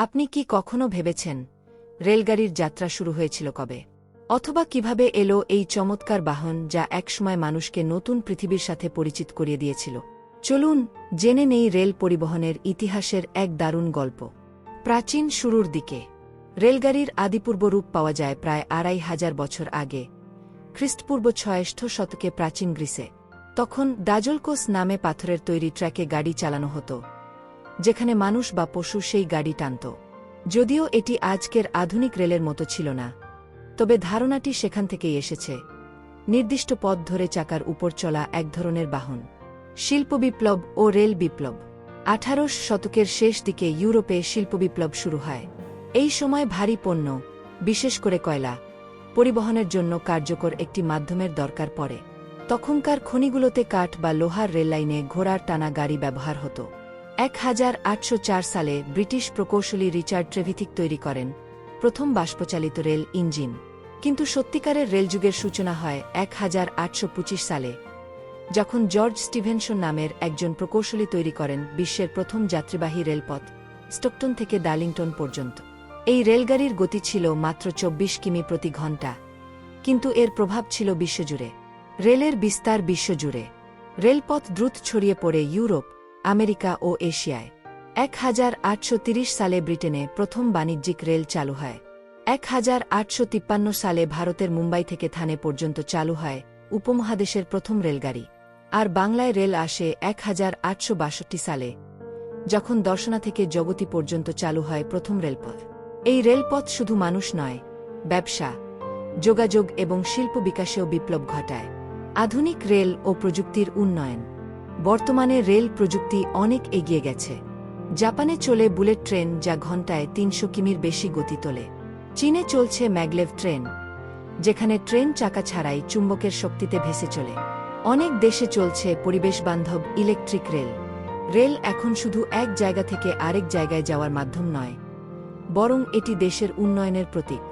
আপনি কি কখনো ভেবেছেন রেলগাড়ির যাত্রা শুরু হয়েছিল কবে? অথবা কীভাবে এলো এই চমৎকার বাহন যা একসময় মানুষকে নতুন পৃথিবীর সাথে পরিচিত করিয়ে দিয়েছিল? চলুন জেনে নেই রেল পরিবহনের ইতিহাসের এক দারুণ গল্প। প্রাচীন শুরুর দিকে, রেলগাড়ির আদিপূর্ব রূপ পাওয়া যায় প্রায় আড়াই হাজার বছর আগে, খ্রিস্টপূর্ব ছয়েষ্ঠ শতকে প্রাচীন গ্রিসে। তখন দাজলকোস নামে পাথরের তৈরি ট্র্যাকে গাড়ি চালানো হতো। যেখানে মানুষ বা পশু সেই গাড়ি টানত। যদিও এটি আজকের আধুনিক রেলের মতো ছিল না। তবে ধারণাটি সেখান থেকেই এসেছে। নির্দিষ্ট পথ ধরে চাকার উপর চলা এক ধরনের বাহন। শিল্প বিপ্লব ও রেল বিপ্লব। আঠারোশ শতকের শেষ দিকে ইউরোপে শিল্প বিপ্লব শুরু হয়। এই সময় ভারী পণ্য, বিশেষ করে কয়লা, পরিবহনের জন্য কার্যকর একটি মাধ্যমের দরকার পড়ে। তখনকার খনিগুলোতে কাঠ বা লোহার রেললাইনে ঘোড়ার টানা গাড়ি ব্যবহার হতো। এক হাজার আটশো চার সালে ব্রিটিশ প্রকৌশলী রিচার্ড ট্রেভিথিক তৈরি করেন, প্রথম বাষ্পচালিত রেল ইঞ্জিন। কিন্তু সত্যিকারের রেলযুগের সূচনা হয় এক হাজার আটশো পঁচিশ সালে, যখন জর্জ স্টিভেনসন নামের একজন প্রকৌশলী তৈরি করেন বিশ্বের প্রথম যাত্রীবাহী রেলপথ, স্টকটন থেকে ডার্লিংটন পর্যন্ত। এই রেলগাড়ির গতি ছিল মাত্র চব্বিশ কিমি প্রতি ঘণ্টা, কিন্তু এর প্রভাব ছিল বিশ্বজুড়ে। রেলের বিস্তার বিশ্বজুড়ে। রেলপথ দ্রুত ছড়িয়ে পড়ে ইউরোপ আমেরিকা ও এশিয়ায়। এক হাজার আটশো সালে ব্রিটেনে প্রথম বাণিজ্যিক রেল চালু হয়। এক হাজার আটশো তিপ্পান্ন সালে ভারতের মুম্বাই থেকে থানে পর্যন্ত চালু হয় উপমহাদেশের প্রথম রেলগাড়ি। আর বাংলায় রেল আসে এক হাজার আটশো বাষট্টি সালে, যখন দর্শনা থেকে জগতি পর্যন্ত চালু হয় প্রথম রেলপথ। এই রেলপথ শুধু মানুষ নয়, ব্যবসা, যোগাযোগ এবং শিল্প বিকাশেও বিপ্লব ঘটায়। আধুনিক রেল ও প্রযুক্তির উন্নয়ন। বর্তমানে রেল প্রযুক্তি অনেক এগিয়ে গেছে। জাপানে চলে বুলেট ট্রেন যা ঘণ্টায় তিনশো কিমির বেশি গতি তোলে। চীনে চলছে ম্যাগলেভ ট্রেন, যেখানে ট্রেন চাকা ছাড়াই চুম্বকের শক্তিতে ভেসে চলে। অনেক দেশে চলছে পরিবেশবান্ধব ইলেকট্রিক রেল। রেল এখন শুধু এক জায়গা থেকে আরেক জায়গায় যাওয়ার মাধ্যম নয়, বরং এটি দেশের উন্নয়নের প্রতীক।